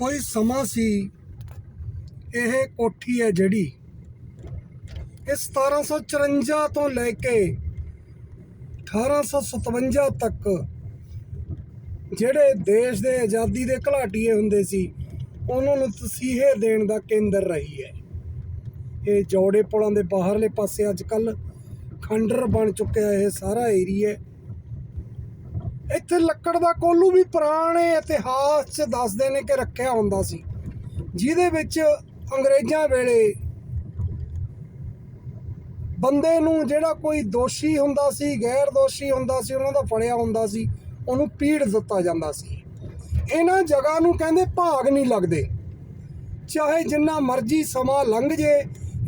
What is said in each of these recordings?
ਕੋਈ ਸਮਾਂ ਸੀ, ਇਹ ਕੋਠੀ ਹੈ ਜਿਹੜੀ। ਇਹ 1754 ਤੋਂ ਲੈ ਕੇ 1857 ਤੱਕ ਜਿਹੜੇ ਦੇਸ਼ ਦੇ ਆਜ਼ਾਦੀ ਦੇ ਘਲਾਟੀਏ ਹੁੰਦੇ ਸੀ, ਉਹਨਾਂ ਨੂੰ ਤਸੀਹੇ ਦੇਣ ਦਾ ਕੇਂਦਰ ਰਹੀ ਹੈ। ਇਹ ਜੋੜੇ ਪੁਲਾਂ ਦੇ ਬਾਹਰਲੇ ਪਾਸੇ ਅੱਜ ਕੱਲ ਖੰਡਰ ਬਣ ਚੁੱਕਿਆ ਇਹ ਸਾਰਾ ਏਰੀਆ ਇੱਥੇ ਲੱਕੜ ਦਾ ਕੋਲੂ ਵੀ ਪੁਰਾਣੇ ਇਤਿਹਾਸ 'ਚ ਦੱਸਦੇ ਨੇ ਕਿ ਰੱਖਿਆ ਹੁੰਦਾ ਸੀ। ਜਿਹਦੇ ਵਿੱਚ ਅੰਗਰੇਜ਼ਾਂ ਵੇਲੇ ਬੰਦੇ ਨੂੰ ਜਿਹੜਾ ਕੋਈ ਦੋਸ਼ੀ ਹੁੰਦਾ ਸੀ ਗੈਰ ਦੋਸ਼ੀ ਹੁੰਦਾ ਸੀ, ਉਹਨਾਂ ਦਾ ਫੜਿਆ ਹੁੰਦਾ ਸੀ, ਉਹਨੂੰ ਪੀੜ ਦਿੱਤਾ ਜਾਂਦਾ ਸੀ। ਇਹਨਾਂ ਜਗ੍ਹਾ ਨੂੰ ਕਹਿੰਦੇ ਭਾਗ ਨਹੀਂ ਲੱਗਦੇ। ਚਾਹੇ ਜਿੰਨਾ ਮਰਜ਼ੀ ਸਮਾਂ ਲੰਘ ਜੇ,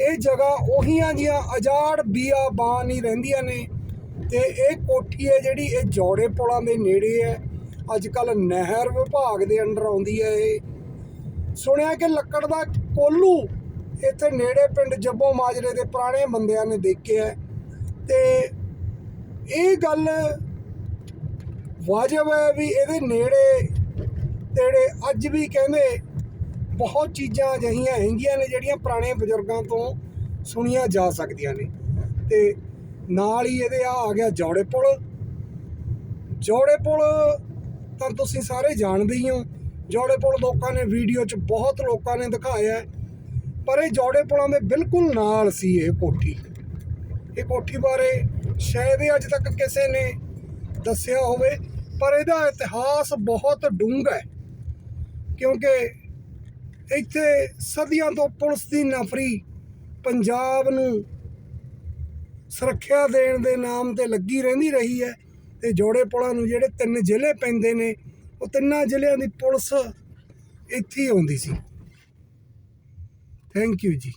ਇਹ ਜਗ੍ਹਾ ਉਹੀਆਂ ਜੀਆਂ ਅਜਾੜ ਬੀਆਬਾਨ ਹੀ ਰਹਿੰਦੀਆਂ ਨੇ। ਤੇ ਇਹ ਕੋਠੀ ਹੈ ਜਿਹੜੀ ਇਹ ਜੋੜੇ ਪੁਲਾਂ ਦੇ ਨੇੜੇ ਹੈ। ਅੱਜ ਕੱਲ ਨਹਿਰ ਵਿਭਾਗ ਦੇ ਅੰਡਰ ਆਉਂਦੀ ਹੈ ਇਹ। ਸੁਣਿਆ ਕਿ ਲੱਕੜ ਦਾ ਕੋਲੂ ਇੱਥੇ ਨੇੜੇ ਪਿੰਡ ਜੱਬੋ ਮਾਜਰੇ ਦੇ ਪੁਰਾਣੇ ਬੰਦਿਆਂ ਨੇ ਦੇਖਿਆ ਹੈ। ਤੇ ਇਹ ਗੱਲ ਵਾਜਬ ਹੈ ਵੀ ਇਹਦੇ ਨੇੜੇ ਤੇੜੇ ਅੱਜ ਵੀ ਕਹਿੰਦੇ ਬਹੁਤ ਚੀਜ਼ਾਂ ਅਜਿਹੀਆਂ ਹੈਗੀਆਂ ਨੇ ਜਿਹੜੀਆਂ ਪੁਰਾਣੇ ਬਜ਼ੁਰਗਾਂ ਤੋਂ ਸੁਣੀਆਂ ਜਾ ਸਕਦੀਆਂ ਨੇ। ਤੇ ਨਾਲ ਹੀ ਇਹਦੇ ਆ ਆ ਗਿਆ ਜੋੜੇ ਪੁਲ। ਜੋੜੇ ਪੁਲ ਤਾਂ ਤੁਸੀਂ ਸਾਰੇ ਜਾਣਦੇ ਹੀ ਹੋ। ਜੋੜੇ ਪੁਲ ਲੋਕਾਂ ਨੇ ਵੀਡੀਓ 'ਚ ਬਹੁਤ ਲੋਕਾਂ ਨੇ ਦਿਖਾਇਆ ਪਰ ਇਹ ਜੋੜੇ ਪੁਲਾਂ ਦੇ ਬਿਲਕੁਲ ਨਾਲ ਸੀ ਇਹ ਕੋਠੀ। ਇਹ ਕੋਠੀ ਬਾਰੇ ਸ਼ਾਇਦ ਹੀ ਅੱਜ ਤੱਕ ਕਿਸੇ ਨੇ ਦੱਸਿਆ ਹੋਵੇ, ਪਰ ਇਹਦਾ ਇਤਿਹਾਸ ਬਹੁਤ ਡੂੰਘਾ ਹੈ। ਕਿਉਂਕਿ ਇੱਥੇ ਸਦੀਆਂ ਤੋਂ ਪੁਲਿਸ ਦੀ ਨਫਰੀ ਪੰਜਾਬ ਨੂੰ ਸੁਰੱਖਿਆ ਦੇਣ ਦੇ ਨਾਮ ਤੇ ਲੱਗੀ ਰਹਿੰਦੀ ਰਹੀ ਹੈ ਤੇ ਜੋੜੇ ਪੁਲਾਂ ਨੂੰ ਜਿਹੜੇ ਤਿੰਨ ਜ਼ਿਲ੍ਹੇ ਪੈਂਦੇ ਨੇ, ਉਹ ਤਿੰਨਾਂ ਜ਼ਿਲ੍ਹਿਆਂ ਦੀ ਪੁਲਿਸ ਇੱਥੇ ਹੀ ਆਉਂਦੀ ਸੀ। ਥੈਂਕ ਯੂ ਜੀ।